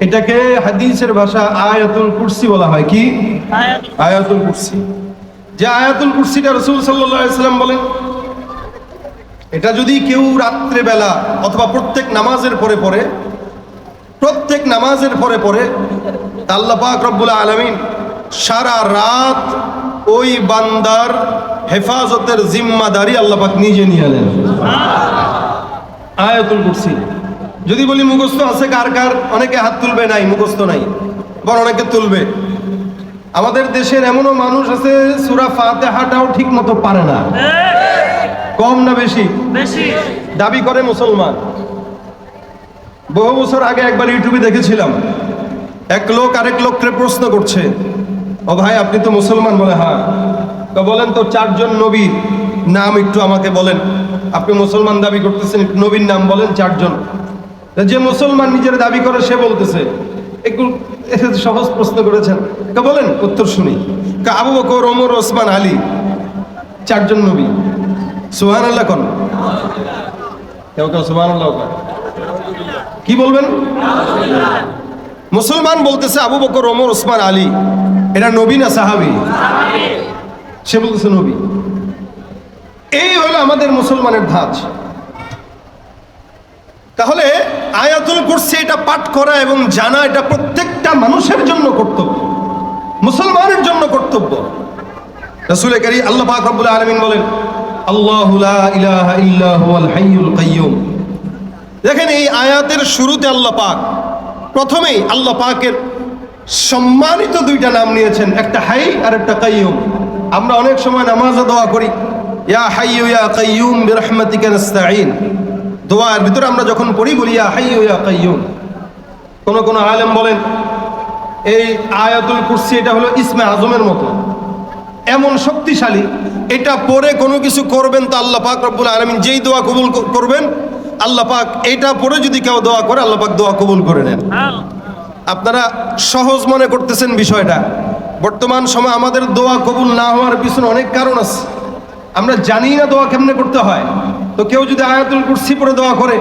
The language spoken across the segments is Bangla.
এটাকে হাদিসের ভাষা আয়াতুল কুরসি বলা হয়। কি? আয়াতুল কুরসি। যে আয়াতুল কুরসিটা রসুল সাল্লাম বলেন এটা যদি কেউ রাত্রে বেলা অথবা প্রত্যেক নামাজের পরে পরে প্রত্যেক নামাজের পরে পরে পাক রব্বুল আলমিন সারা রাত ওই বান্দার হেফাজতের জিম্মাদারি আল্লাহ পাক নিজে নিয়ে নেন। আয়াতুল কুরসি। যদি বলি মুখস্থ আছে কার কার? অনেকে হাত তুলবে নাই মুখস্থ নাই। বর অনেকে তুলবে। আমাদের দেশের এমনও মানুষ আছে সুরা ফাতেহাটাও ঠিক মতো পারে না। কম না বেশি? বেশি। দাবি করে মুসলমান। বহু বছর আগে একবার ইউটিউবে দেখেছিলাম। এক লোক আরেক লোককে প্রশ্ন করছে ও ভাই আপনি তো মুসলমান বলে হ্যাঁ। তো বলেন তো চারজন নবীর নাম একটু আমাকে বলেন। আপনি মুসলমান দাবি করতেছেন নবীর নাম বলেন চারজন। যে মুসলমান নিজের দাবি করে, সে বলতেছে। একটু সহজ প্রশ্ন করেছেন। তা বলেন, উত্তর শুনি। কা আবু বকর, ওমর, ওসমান, আলী, চারজন নবী। সুহান আল্লাহ কন? কেউ কেউ সুহান আল্লাহ কি বলবেন? মুসলমান বলতেছে আবু বকর, ওমর, ওসমান, আলী। এটা নবী না সাহাবি? সে বলতেছে নবী। এই হলো আমাদের মুসলমানের ধাঁচ। তাহলে আয়াতুল কুরসি এটা পাঠ করা এবং জানা এটা প্রত্যেকটা মানুষের জন্য কর্তব্য, মুসলমানের জন্য কর্তব্য। রসুল করি আল্লাহ পাক রব্বুল আলামিন বলেন দেখেন এই আয়াতের শুরুতে আল্লাহ পাক, প্রথমেই আল্লাহ পাকের সম্মানিত দুইটা নাম নিয়েছেন, একটা হাই আর একটা কাইয়ুম। আমরা অনেক সময় নামাজে দোয়া করি, ইয়া হাইয়ু ইয়া কাইয়ুম বিরহমাতিকা নাস্তাঈন। দোয়ার ভিতরে আমরা যখন পড়ি বলি, ইয়া কাইয়ুম কোন কোন আলেম বলেন, এই আয়াতুল কুরসি এটা হলো ইসমে আজমের মতো। এমন শক্তিশালী, এটা পরে কোনো কিছু করবেন তো আল্লাহ পাক রব্বুল আলমিন যেই দোয়া কবুল করবেন, আল্লাহ পাক এটা পরে যদি কেউ দোয়া করে, আল্লাহ পাক দোয়া কবুল করে নেন। আপনারা সহজ মনে করতেছেন বিষয়টা। বর্তমান সময় আমাদের দোয়া কবুল না হওয়ার পিছনে অনেক কারণ আছে। আমরা জানি না দোয়া কেমনে করতে হয়। তো কেউ যদি আয়াতুল কুরসি পরে দোয়া করে,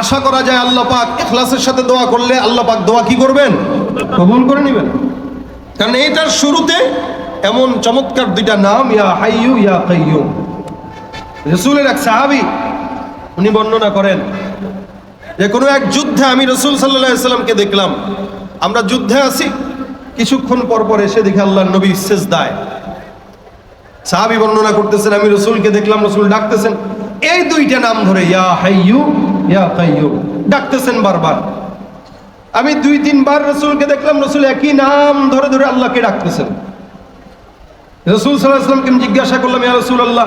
আশা করা যায় আল্লাহ পাক ইখলাসের সাথে দোয়া করলে আল্লাহ পাক দোয়া কি করবেন? কবুল করে নেবেন। কারণ এইটার শুরুতে এমন চমৎকার দুইটা নাম, ইয়া হাইয়ু, ইয়া কাইয়ুম। রসুলের এক সাহাবী, উনি বর্ণনা করেন যে কোনো এক যুদ্ধে আমি রসুল সাল্লাহ সাল্লামকে দেখলাম। আমরা যুদ্ধে আছি, কিছুক্ষণ পর পর এসে দেখে আল্লাহ নবী শেষ দায় সাহাবি বর্ণনা করতেছেন, আমি রসুলকে দেখলাম, রসুল ডাকতেছেন এই দুইটা নাম ধরে, ইয়া হাইয়ু, ইয়া কাইয়ুম। ডাকতেছেন বারবার। আমি দুই, তিনবার রসুলকে দেখলাম, রসুল একই নাম ধরে ধরে আল্লাহকে ডাকতেছেন। রসুল সাল্লাহ আসলামকে আমি জিজ্ঞাসা করলাম, ইয়া রসুল আল্লাহ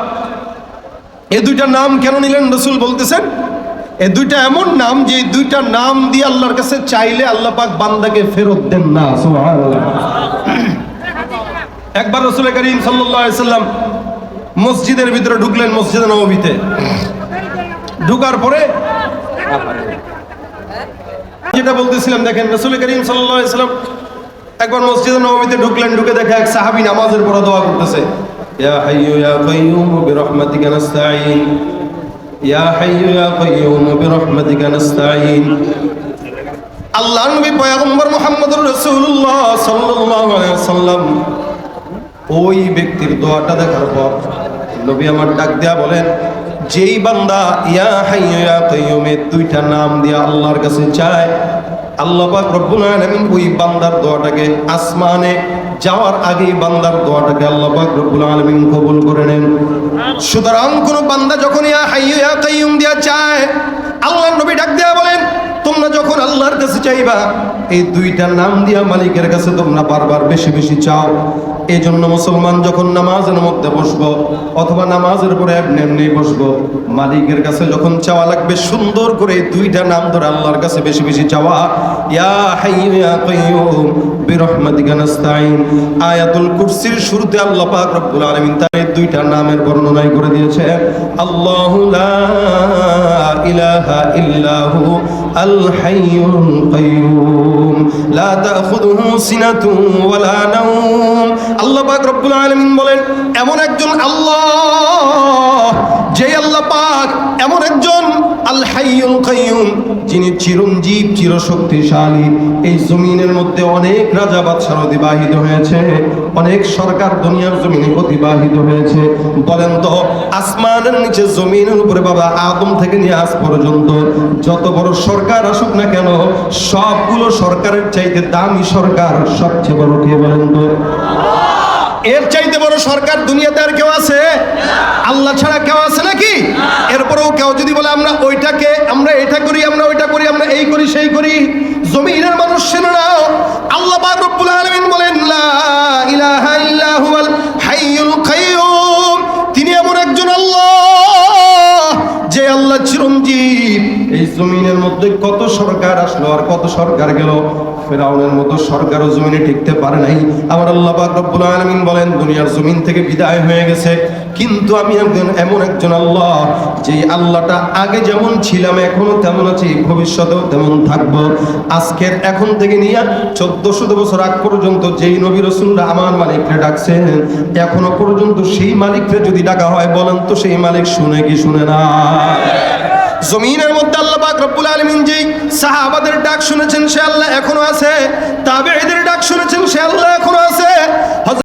এই দুইটা নাম কেন নিলেন? রসুল বলতেছেন এই দুইটা এমন নাম যে দুইটা নাম দিয়ে আল্লাহর কাছে চাইলে আল্লাহ পাক বান্দাকে ফেরত দেন না। একবার রসুল করিম সাল্লাম মসজিদের ভিতরে ঢুকলেন মসজিদে নবীতে ঢুকার পরে যেটা বলতেছিলাম, দেখেন রসুল করিম সাল্লাম একবার মসজিদে নবীতে ঢুকলেন, ঢুকে দেখে এক সাহাবী নামাজের পরে দোয়া করতেছে। ইয়া ইয়া আল্লাহ নবী পয়গম্বর মুহাম্মদুর রাসূলুল্লাহ সাল্লাল্লাহু আলাইহি ওয়াসাল্লাম ওই ব্যক্তির দোয়াটা দেখার পর নবী আমার ডাক দেয়া বলেন, যেই বান্দা ইয়া হাইয়ু ইয়া কাইয়ুমের দুইটা নাম দিয়া আল্লাহর কাছে চায়, আল্লাহ পাক রব্বুল আলামিন ওই বান্দার দোয়াটাকে আসমানে যাওয়ার আগেই বান্দার দোয়াটাকে আল্লাহ পাক রব্বুল আলামিন কবুল করে নেন। সুতরাং কোন বান্দা যখন ইয়া হাইয়ু ইয়া কাইয়ুম দিয়া চায়, আল্লাহর নবী ডাক দেয়া বলেন, তোমরা যখন আল্লাহর কাছে চাইবা, এই দুইটা নাম দিয়া মালিকের কাছে তোমরা বারবার বেশি বেশি চাও। এই জন্য মুসলমান যখন নামাজের মধ্যে বসবো অথবা নামাজের পরে এমনি এমনি বসবো, মালিকের কাছে যখন চাওয়া লাগবে সুন্দর করে দুইটা নাম ধরে আল্লাহর কাছে বেশি বেশি চাওয়া, ইয়া হাইয়ু ইয়া কাইয়ুম বিরহমাতিকা নাস্তাঈন। আয়াতুল কুরসির শুরুতে আল্লাহ পাক রব্বুল আলামিন তার দুইটা নামের বর্ণনাই করে দিয়েছে আল্লাহু লা ইলাহা ইল্লাহু আল হাইয়ুল কাইয়ুম লা তাখুযুহু সিনাতুন ওয়ালা নাওম। আল্লাহ পাক রব্বুল আলামিন বলেন, এমন একজন আল্লাহ যে আল্লাহ পাক এমন একজন আল কাইয়ুম, যিনি চিরঞ্জীব, চিরশক্তিশালী। এই জমিনের মধ্যে অনেক রাজা বাদশাহ অতিবাহিত হয়েছে, অনেক সরকার দুনিয়ার জমিনে অতিবাহিত হয়েছে। বলেন তো, আসমানের নিচে জমিনের উপরে বাবা আদম থেকে নিয়ে আজ পর্যন্ত যত বড় সরকার আসুক না কেন, সবগুলো সরকারের চাইতে দামি সরকার সবচেয়ে বড় কে বলেন তো? এর চাইতে বড় সরকার দুনিয়াতে আর কেউ আছে? আল্লাহ ছাড়া কেউ আছে নাকি? এরপরেও কেউ যদি বলে, আমরা ওইটাকে, আমরা এটা করি, আমরা ওইটা করি, আমরা এই করি, সেই করি। জমিনের মানুষ শুনে নাও আল্লাহ রব্বুল জমিনের মধ্যে কত সরকার আসলো আর কত সরকার গেল? ফেরাউনের মতো সরকারও জমিনে টিকতে পারে নাই। আমার আল্লাহ রব্বুল আলামিন বলেন, দুনিয়ার জমিন থেকে বিদায় হয়ে গেছে। কিন্তু আমি একজন, এমন একজন আল্লাহ যে আল্লাহটা আগে যেমন ছিলাম, এখনও তেমন আছি, ভবিষ্যতেও তেমন থাকব। আজকের, এখন থেকে নিয়ে চোদ্দশো বছর আগ পর্যন্ত যেই নবী রসুলরা আমার মালিককে ডাকছেন, এখনও পর্যন্ত সেই মালিককে যদি ডাকা হয়, বলেন তো সেই মালিক শুনে কি শুনে না? জমিনের মধ্যে আল্লাহ পাক রব্বুল আলামিন যেই সাহাবাদের ডাক শুনেছেন সে আল্লাহ এখনও আছে, তাবেঈদের ডাক শুনেছেন সে আল্লাহ এখনও